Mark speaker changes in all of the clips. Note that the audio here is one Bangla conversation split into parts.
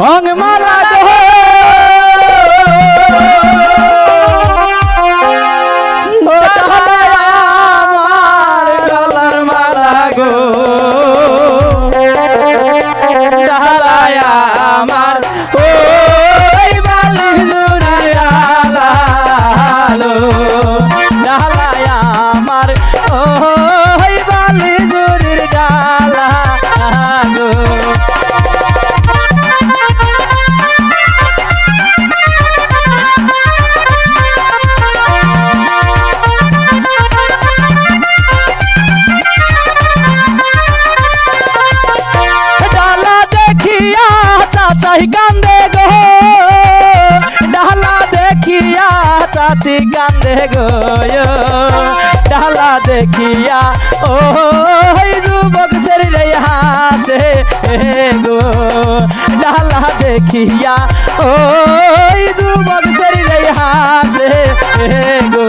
Speaker 1: অং মালা চাচাই কান্দে গো। ডালা দেখিয়া চাচি কান্দে গো ডালা দেখিয়া, ও যুবক শরীরে হাসে গো। ডালা দেখিয়া, ও যুবক শরীরে হাসে গো।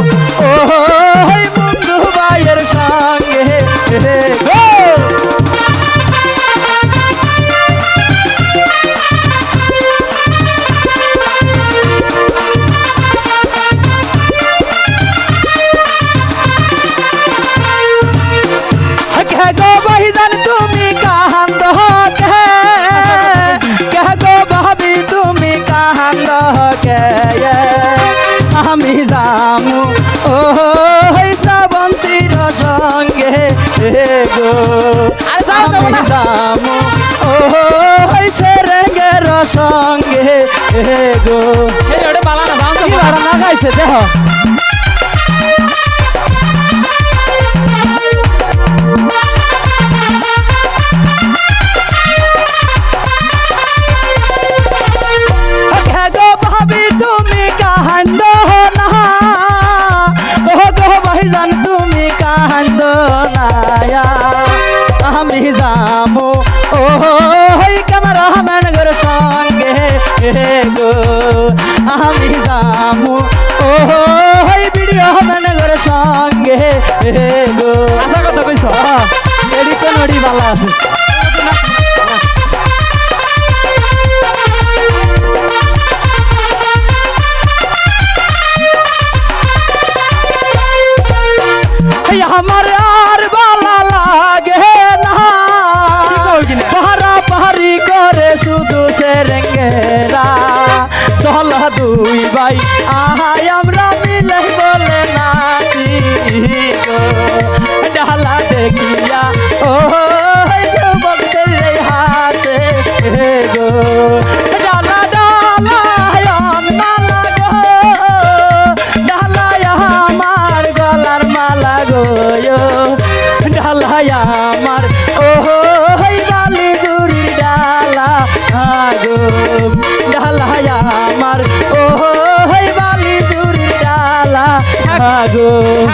Speaker 1: ও গো। আমি যামু ও হই সেরেঙ্গের সঙ্গে গো। এই ওটা বালানা বাউন্স না গাইছে দেখ। হই ক্যামেরা ম্যানগর সঙ্গে গো আমি যামু ও হই ভিডিও ম্যানগর সঙ্গে গো আশা কথা কইছ এডি কোন এডি ভালো আছে ভাই আহাই আমরা মিলে বলে নাচি গো। ডালা দেখিয়া ও গো